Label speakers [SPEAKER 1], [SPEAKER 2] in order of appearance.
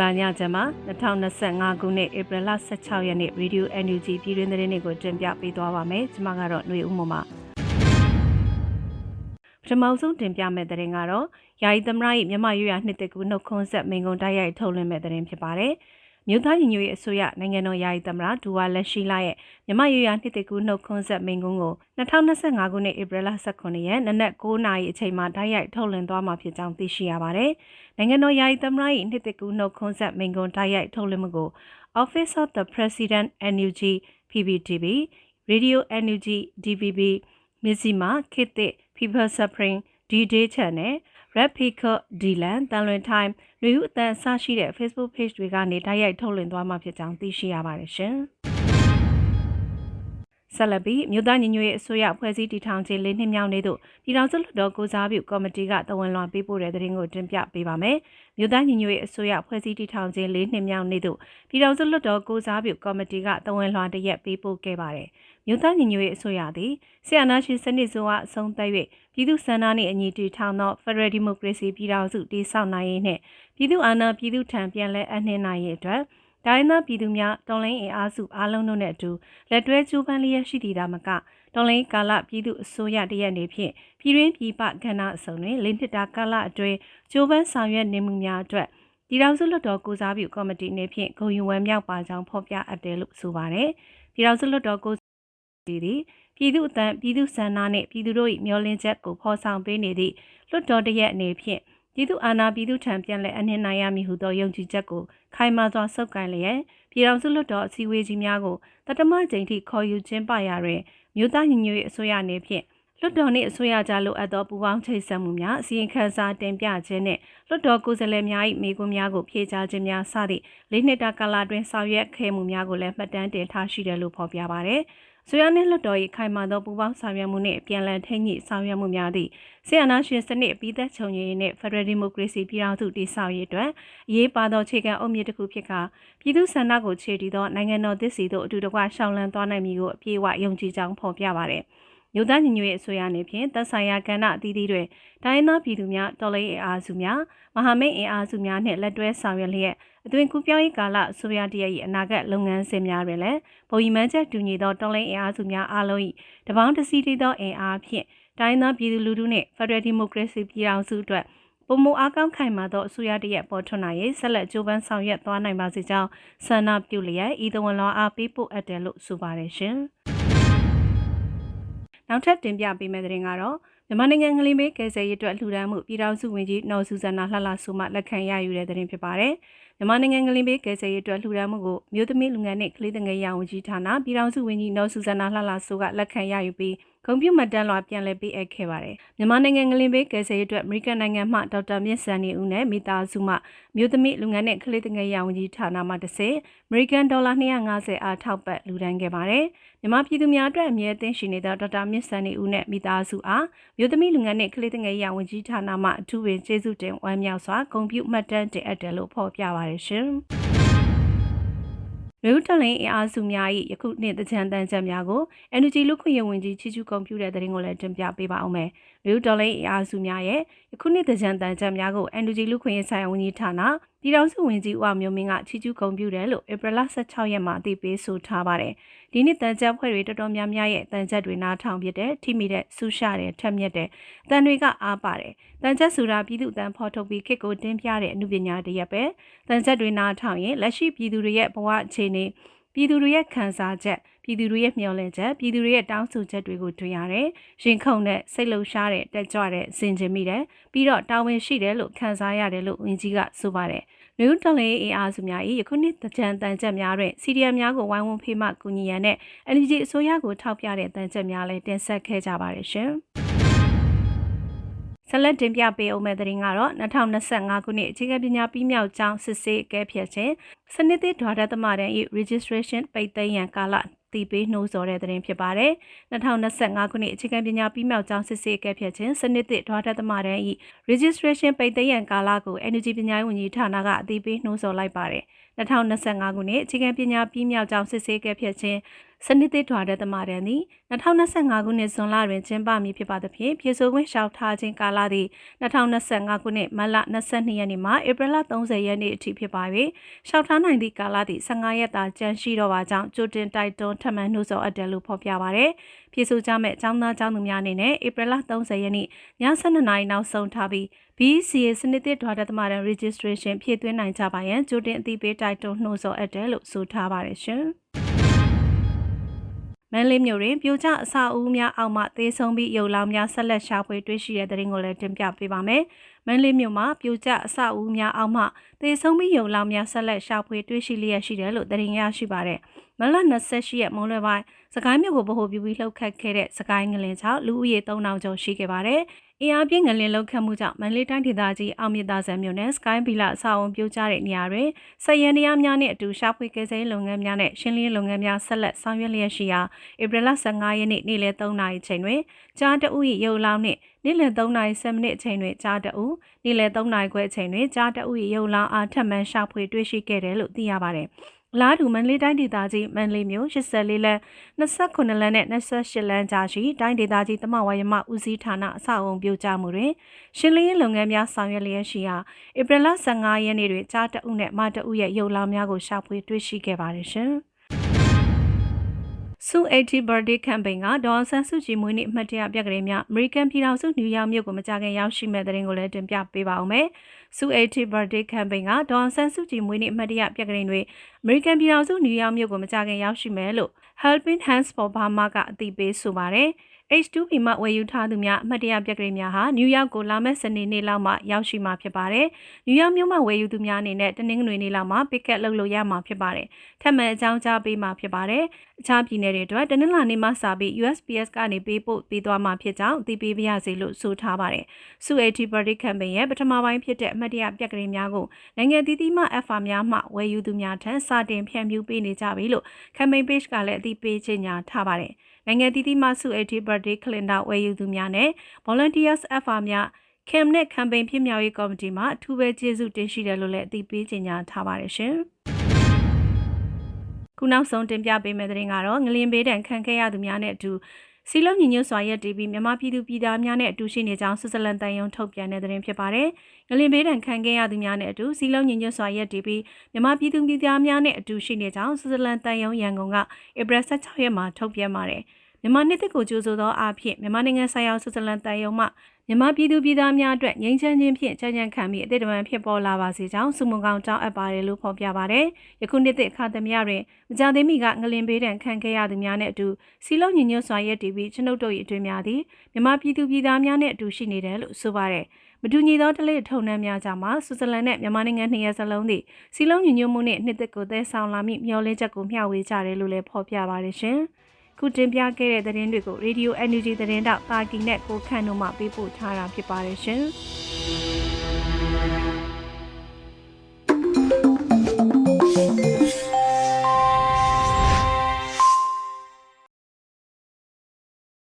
[SPEAKER 1] ္ဂလာညချမ်းမှာ2025ခုနှစ်ဧပြီလ16ရက်နေ့ Radio NUG ပြည်တွင်းသတင်းတွေကိုတင်ပြပေးသွားပါမယ်ကျွန်မကတော့ຫນွေဦးမမပထမဆုံးတင်ပြမယ့်သတင်းကတော့ယာယီသမရ၏မြန်မာရွရနှစ်တကူနှုတ်ခွန်းဆက်မိန်ကုံတိုက်ရိုက်ထုတ်လွှင့်မဲ့သတင်းဖြစ်ပါတယ် မြို့သားညီညွတ်ရေးအစိုးရနိုင်ငံတော်ယာယီသမရဒူဝါလက်ရှိလာရဲ့မြမရွရနှစ်တကူနှုတ်ခွန်းဆက်မိန်ကုန်းကို2025ခုနှစ်ဧပြီလ18ရက်နနက်9:00နာရီအချိန်မှာတိုက်ရိုက်ထုတ်လွှင့်သွားမှာဖြစ်ကြောင်းသိရှိရပါတယ်။နိုင်ငံတော်ယာယီသမရ၏နှစ်တကူနှုတ်ခွန်းဆက်မိန်ကုန်းတိုက်ရိုက်ထုတ်လွှင့်မှုကို Office of the President NUG PPTV Radio NUG DVB Mizima Kitte People Suffering D-Day Channel Red Picker Dylan တန်လွင် Time လူဦးအတန်းအစရှိတဲ့ Facebook Page တွေကနေတိုက်ရိုက်ထုတ်လွှင့်သွားမှာဖြစ်ကြောင်းသိရှိရပါတယ်ရှင်။ ဆက်လက်ပြီးမြို့သားညီညွတ်ရေးအစိုးရဖွဲ့စည်းတည်ထောင်ခြင်း၄နှစ်မြောက်နေ့သို့ပြည်ထောင်စုလွှတ်တော်ကိုစားပြုကော်မတီကတဝန်လွှာပေးပို့တဲ့သတင်းကိုတင်ပြပေးပါမယ်။မြို့သားညီညွတ်ရေးအစိုးရဖွဲ့စည်းတည်ထောင်ခြင်း၄နှစ်မြောက်နေ့သို့ပြည်ထောင်စုလွှတ်တော်ကိုစားပြုကော်မတီကတဝန်လွှာတရက်ပေးပို့ခဲ့ပါတယ်။မြို့သားညီညွတ်ရေးအစိုးရသည်ဆီယနာရှင်စနစ်ဆိုအားအဆုံးသတ်၍ပြည်သူ့စန္ဒနှင့်အညီတည်ထောင်သော Federal Democracy ပြည်ထောင်စုတည်ဆောက်နိုင်ရေးနှင့်ပြည်သူ့အာဏာပြည်သူ့ထံပြန်လည်အနှင်းနိုင်ရေးအတွက် တိုင်းသားပြည်သူများတော်လိုင်းအင်အားစုအားလုံးတို့နဲ့အတူလက်တွဲကြိုးပမ်းလျက်ရှိသည်ဒါမကတော်လိုင်းကာလပြည်သူအစိုးရတရက်နေဖြင့်ပြည်တွင်းပြည်ပကဏ္ဍအစုံတွင်လင်းနှစ်တာကာလအတွင်းကြိုးပမ်းဆောင်ရွက်နေမှုများအတွက်ပြည်ထောင်စုလွှတ်တော်ကိုစားပြုကော်မတီအနေဖြင့်ဂုဏ်ယူဝမ်းမြောက်ပါကြောင်းဖော်ပြအပ်တယ်လို့ဆိုပါတယ်။ပြည်ထောင်စုလွှတ်တော်ကိုတီသည်ပြည်သူ့အသံပြည်သူ့ဆန္ဒနှင့်ပြည်သူတို့၏မျှော်လင့်ချက်ကိုဖော်ဆောင်ပေးနေသည့်လွှတ်တော်တရက်အနေဖြင့် ပြည်သူအာဏာပြည်သူထံပြန်လည်အနှင်းနိုင်ရမည်ဟုသောယုံကြည်ချက်ကိုခိုင်မာစွာစုပ်ကိုင်လျက်ပြည်ထောင်စုလွှတ်တော်အစည်းအဝေးကြီးများကိုတတမကြိမ်ထိခေါ်ယူခြင်းပါရာတွင်မြို့သားညီညွတ်ရေးအစိုးရအနေဖြင့်လွှတ်တော်နှင့်အစိုးရကြားလိုအပ်သောပူးပေါင်းချိတ်ဆက်မှုများအစီရင်ခံစာတင်ပြခြင်းနှင့်လွှတ်တော်ကိုယ်စားလှယ်များ၏မိကွန်းများကိုဖြေကြားခြင်းများစသည့်လေးနှစ်တာကာလတွင်ဆောင်ရွက်ခဲ့မှုများကိုလည်းမှတ်တမ်းတင်ထားရှိတယ်လို့ဖော်ပြပါရယ်။ ဆိုရနှင့်လွှတ်တော်၏ခိုင်မာသောပူးပေါင်းဆောင်ရွက်မှုနှင့်ပြန်လည်ထိန်းညှိဆောင်ရွက်မှုများသည့်ဆီယနာရှင်စနစ်ပြီးသက်ချုပ်ရေးနှင့် Federal Democracy ပြည်ထောင်စုတည်ဆောက်ရေးအတွက်အရေးပါသောခြေခံအုပ်မြစ်တစ်ခုဖြစ်ကပြည်သူ့ဆန္ဒကိုခြေတည်သောနိုင်ငံတော်သစ်စီသို့အတူတကွရှောင်လန်းသွားနိုင်မည်ကိုအပြည့်အဝယုံကြည်ကြောင်းဖော်ပြပါသည် မြို့သားညီညွတ်ရေးအစိုးရအနေဖြင့်သက်ဆိုင်ရာကဏ္ဍအသီးသီးတွေတိုင်းသားပြည်သူများတော်လှန်ရေးအားစုများမဟာမိတ်အင်အားစုများနှင့်လက်တွဲဆောင်ရွက်လျက်အသွင်ကူးပြောင်းရေးကာလအစိုးရတရက်၏အနာဂတ်လုပ်ငန်းစဉ်များတွင်လည်းဘုံရီမှန်းချက်တူညီသောတော်လှန်ရေးအားစုများအားလုံး၏တပေါင်းတစည်းတည်သောအင်အားဖြင့်တိုင်းသားပြည်သူလူထုနှင့် Federal Democracy ပြည်ထောင်စုအတွက်ပုံမအားကောင်းခိုင်မာသောအစိုးရတရက်ပေါ်ထွန်းနိုင်ရေးဆက်လက်ကြိုးပမ်းဆောင်ရွက်သွားနိုင်ပါစေကြောင်းဆန္ဒပြုလျက်ဤသဝန်လောအားပေးပို့အပ်တယ်လို့ဆိုပါတယ်ရှင်။ နောက်ထပ်တင်ပြပေးမယ့်သတင်းကတော့မြန်မာနိုင်ငံငလင်းဘေးကယ်ဆယ်ရေးအတွက်လှူဒါန်းမှုပြည်ထောင်စုဝန်ကြီးနော်ဆူဇန်နာလှလှဆိုမှလက်ခံရယူတဲ့သတင်းဖြစ်ပါတယ်။ မြန်မာနိုင်ငံကလင်းဘေးကယ်ဆယ်ရေးအတွက်လှူဒါန်းမှုကိုမြို့သမီးလူငယ်နှင့်ကလေးငယ်ရောင်ဝန်ကြီးဌာနပြည်ထောင်စုဝန်ကြီးနော်ဆူဇနာလှလှဆိုးကလက်ခံရယူပြီးကွန်ပျူတာတန်းလွှာပြန်လည်ပေးအပ်ခဲ့ပါတယ်။မြန်မာနိုင်ငံငလင်ဘေးကယ်ဆယ်ရေးအတွက်အမေရိကန်နိုင်ငံမှဒေါက်တာမြင့်စံနေဦးနဲ့မိသားစုမှမြို့သမီးလူငယ်နဲ့ကလေးငယ်ရောင်ကြီးဌာနမှတစ်ဆင့်အမေရိကန်ဒေါ်လာ250အားထောက်ပံ့လှူဒန်းခဲ့ပါတယ်။မြန်မာပြည်သူများအတွက်အမြဲတမ်းရှိနေတဲ့ဒေါက်တာမြင့်စံနေဦးနဲ့မိသားစုအားမြို့သမီးလူငယ်နဲ့ကလေးငယ်ရောင်ကြီးဌာနမှအထူးပင်ကျေးဇူးတင်ဝမ်းမြောက်စွာဂုဏ်ပြုမှတ်တမ်းတင်အပ်တယ်လို့ဖော်ပြပါတယ်ရှင်။လူတလင်းအင်အားစုများ၏ယခုနှစ်တကြံတန်ချက်များကို Energy လူခွင့်ရဝင်ကြီးချီကျူးကွန်ပျူတာသတင်းကိုလည်းတင်ပြပေးပါအောင်မယ်။လူဒေါ်လင်းအင်အားစုများရဲ့ယခုနှစ်တကြံတန်ချက်များကို Energy လူခွင့်ရဆိုင်ဝန်ကြီးဌာန ပြည်ထောင်စုဝန်ကြီးဦးအောင်မျိုးမင်းကချီကျူးကွန်ပျူတာလို့ဧပြီလ16ရက်မှာအသိပေးဆိုထားပါတယ်။ဒီနှစ်တန်ချက်ဖွဲ့တွေတော်တော်များများရဲ့တန်ချက်တွေနားထောင်ဖြစ်တဲ့ထိမိတဲ့ဆူရှာတဲ့ထက်မြက်တဲ့တန်တွေကအားပါတယ်။တန်ချက်ဆိုတာပြည်သူတန်ဖော်ထုတ်ပြီးခေတ်ကိုတင်ပြတဲ့အမှုပညာတရက်ပဲ။တန်ချက်တွေနားထောင်ရင်လက်ရှိပြည်သူတွေရဲ့ဘဝအခြေအနေ ပြည်သူတွေရဲ့ခံစားချက်ပြည်သူတွေရဲ့မျှော်လင့်ချက်ပြည်သူတွေရဲ့တောင်းဆိုချက်တွေကိုတွေ့ရတယ်။ရင်ခုန်တဲ့စိတ်လှုပ်ရှားတဲ့တက်ကြွတဲ့စင်ကြင်မိတယ်။ပြီးတော့တာဝန်ရှိတယ်လို့ခံစားရတယ်လို့ဝန်ကြီးကဆိုပါတယ်။လူတော်လေးအင်အားစုများ၏ယခုနှစ်တကြံတန်ချက်များတွင်စီဒီအမ်များကိုဝိုင်းဝန်းဖေးမှကူညီရန်နဲ့ NGO အစိုးရကိုထောက်ပြတဲ့တန်ချက်များလည်းတင်ဆက်ခဲ့ကြပါတယ်ရှင်။ ဆက်လက်တင်ပြပေးအောင်မယ့်သတင်းကတော့2025ခုနှစ်အခြေခံပညာပြီးမြောက်ကျောင်းစစ်ဆေးကဲဖြတ်ခြင်းစနစ်သစ်ဓာတ်သမတန်၏ registration ပိတ်သိမ်းရန်ကာလတည်ပေးနှိုးဆော်တဲ့သတင်းဖြစ်ပါတယ်။2025ခုနှစ်အခြေခံပညာပြီးမြောက်ကျောင်းစစ်ဆေးကဲဖြတ်ခြင်းစနစ်သစ်ဓာတ်သမတန်၏ registration ပိတ်သိမ်းရန်ကာလကို Energy ပညာရေးဝန်ကြီးဌာနကအတည်ပြုနှိုးဆော်လိုက်ပါတယ်။2025ခုနှစ်အခြေခံပညာပြီးမြောက်ကြောင်းစစ်ဆေးခဲ့ဖြစ်ခြင်းစနစ်သစ်ထွာတဲ့တမရန်သည်2025ခုနှစ်ဇွန်လတွင်ကျင်းပမည်ဖြစ်ပါသဖြင့်ပြည်ဆိုခွင့်လျှောက်ထားခြင်းကာလသည်2025ခုနှစ်မတ်လ22ရက်နေ့မှဧပြီလ30ရက်နေ့အထိဖြစ်ပါ၍လျှောက်ထားနိုင်သည့်ကာလသည်15ရက်သာကျန်ရှိတော့ပါကြောင်းကြိုတင်တိုက်တွန်းထပ်မံနှိုးဆော်အပ်တယ်လို့ဖော်ပြပါရယ်ပြည်ဆိုကြမဲ့ចောင်းသားចောင်းသူများအနေနဲ့ဧပြီလ30ရက်နေ့ည7:00နာရီနောက်ဆုံးထားပြီး BCA စနစ်သစ်ထွာတဲ့တမရန် registration ဖြည့်သွင်းနိုင်ကြပါရန်ကြိုတင်အသိပေးတိုက်တွန်းနှိုးဆော်အပ်တယ်လို့ဆိုထားပါတယ်ရှင်။မန်လေးမြို့တွင်ပြိုကျအဆောက်အဦများအောက်မှသေဆုံးပြီးရုပ်လောင်းများဆက်လက်ရှာဖွေတွေ့ရှိတဲ့တဲ့ရင်ကိုလည်းတင်ပြပေးပါမယ်။မန်လေးမြို့မှာပြိုကျအဆောက်အဦများအောက်မှသေဆုံးပြီးရုပ်လောင်းများဆက်လက်ရှာဖွေတွေ့ရှိလျက်ရှိတယ်လို့တင်ရရှိပါတယ်။ မလ28ရက်မွန်းလွဲပိုင်းစကိုင်းမြို့ကိုဗဟိုပြုပြီးလှုပ်ခတ်ခဲ့တဲ့စကိုင်းငလင်ချောင်းလူဦးရေ3000ကျော်ရှိခဲ့ပါတယ်။အင်အားပြင်းငလင်လှုပ်ခတ်မှုကြောင့်မန္တလေးတိုင်းဒေသကြီးအောင်မြင့်သာဆန်မြို့နယ်စကိုင်းဘီလာအဆောက်အုံပြိုကျတဲ့နေရာတွင်စက်ရန်တရားများနှင့်အတူရှာဖွေကယ်ဆယ်ရေးလုပ်ငန်းများနဲ့ရှင်းလင်းလုပ်ငန်းများဆက်လက်ဆောင်ရွက်လျက်ရှိရာဧပြီလ15ရက်နေ့နေ့လယ်3နာရီချိန်တွင်ကြားတအုပ်၏ရုပ်လောင်းနှင့်နေ့လယ်3နာရီ10မိနစ်အချိန်တွင်ကြားတအုပ်နေ့လယ်3နာရီခွဲအချိန်တွင်ကြားတအုပ်၏ရုပ်လောင်းအားထပ်မံရှာဖွေတွေ့ရှိခဲ့တယ်လို့သိရပါတယ်။ လာဒူမန္တလေးတိုင်းဒေသကြီးမန္တလေးမြို့84လမ်း29လမ်းနဲ့28လမ်းကြားရှိတိုင်းဒေသကြီးတမဝါယမဦးစီးဌာနအဆောက်အုံပြိုကျမှုတွင်ရှင်းလင်းရေးလုပ်ငန်းများဆောင်ရွက်လျက်ရှိရာဧပြီလ15ရက်နေ့တွင်ကြားတအုပ်နဲ့မတအုပ်ရဲ့ရုပ်လောင်းများကိုရှာဖွေတွေ့ရှိခဲ့ပါတယ်ရှင်။ ဆူ80 birthday campaign ကဒေါ်ဆန်းစုကြည်မွေးနေ့အမှတ်တရပြက်ကလေးများ American ပြည်ထောင်စုနယူးယောက်မြို့ကိုမကြခင်ရောက်ရှိမဲ့တဲ့ရင်ကိုလည်းတင်ပြပေးပါအောင်မယ်။ဆူ80 birthday campaign ကဒေါ်ဆန်းစုကြည်မွေးနေ့အမှတ်တရပြက်ကလေးတွေ American ပြည်ထောင်စုနယူးယောက်မြို့ကိုမကြခင်ရောက်ရှိမယ်လို့ Helping Hands for Burma ကအသိပေးဆိုပါတယ်။ H2B မှဝယ်ယူထားသူများအမှတ်တရပြက်ကလေးများဟာနယူးယောက်ကိုလာမယ့်စနေနေ့လောက်မှရောက်ရှိမှာဖြစ်ပါတယ်။နယူးယောက်မြို့မှာဝယ်ယူသူများအနေနဲ့တနင်္ဂနွေနေ့လောက်မှ pick up လုပ်လို့ရမှာဖြစ်ပါတယ်။ထပ်မံအကြောင်းကြားပေးမှာဖြစ်ပါတယ်။အခြားပြည်နယ်တွေအတွက်တနင်္လာနေ့မှစပြီး USPS ကနေပေးပို့ပေးသွားမှာဖြစ်ကြောင်းသိပေးပါရစေလို့ဆိုထားပါတယ်။စု AT Party Campaign ရဲ့ပထမပိုင်းဖြစ်တဲ့အမှတ်တရပြက်ကလေးများကိုနိုင်ငံသီးသီးမှ FA များမှဝယ်ယူသူများထံစတင်ဖြန့်ဖြူးပေးနေကြပြီလို့ campaign page ကလည်းအသိပေးကြေညာထားပါတယ်။ နိုင်ငံတည်တည်မှစု80 birthday calendar ဝယ်ယူသူများနဲ့ volunteers FR များ CAM နဲ့ campaign ဖြစ်မြောက်ရေးကော်မတီမှအထူးပဲကျေးဇူးတင်ရှိတယ်လို့လည်းအသိပေးကြေညာထားပါတယ်ရှင်။ခုနောက်ဆုံးတင်ပြပေးမယ့်သတင်းကတော့ငလင်ဘေးတံခံခဲ့ရသူများနဲ့အတူ စီလုံးညီညွတ်စွာရက်တည်ပြီးမြန်မာပြည်သူပြည်သားများနဲ့အတူရှိနေကြောင်းဆွစ်ဇာလန်တန်ယုံထုတ်ပြန်တဲ့သတင်းဖြစ်ပါတယ်။ငလင်ဘေးတံခံခဲ့ရသူများနဲ့အတူစီလုံးညီညွတ်စွာရက်တည်ပြီးမြန်မာပြည်သူပြည်သားများနဲ့အတူရှိနေကြောင်းဆွစ်ဇာလန်တန်ယုံရန်ကုန်ကဧပြီ16ရက်မှာထုတ်ပြန်ပါတယ်။ မြန်မာနှစ်သစ်ကိုကြိုဆိုသောအားဖြင့်မြန်မာနိုင်ငံဆိုင်ရာဆွစ်ဇာလန်တန်ယုံမှမြန်မာပြည်သူပြည်သားများအတွက်ငြိမ်းချမ်းခြင်းဖြင့်ချမ်းချမ်းခံပြီးအသေးတမန်ဖြစ်ပေါ်လာပါစေကြောင်းစုမုံကောင်တောင်းအပ်ပါတယ်လို့ဖော်ပြပါတယ်။ယခုနှစ်သစ်အခါသမယတွင်မကြသေးမီကငလင်ပေးတံခံခဲ့ရသူများနဲ့အတူစီလုံးညီညွတ်စွာရည်တည်ပြီးကျွန်ုပ်တို့၏အတွင်များသည်မြန်မာပြည်သူပြည်သားများနဲ့အတူရှိနေတယ်လို့ဆိုပါတယ်။မတူညီသောတလေးထုံနှမ်းများကြမှာဆွစ်ဇာလန်နဲ့မြန်မာနိုင်ငံနှစ်ရက်စလုံးသည်စီလုံးညီညွတ်မှုနှင့်နှစ်သက်ကိုသဲဆောင်လာမိမျှော်လင့်ချက်ကိုမျှဝေကြတယ်လို့လည်းဖော်ပြပါတယ်ရှင်။ ခုတင်ပြခဲ့တဲ့သတင်းတွေကို Radio Energy သတင်းတောက်တာကီနဲ့ကိုခန့်တို့မှပေးပို့ထားတာဖြစ်ပါတယ်ရှင်။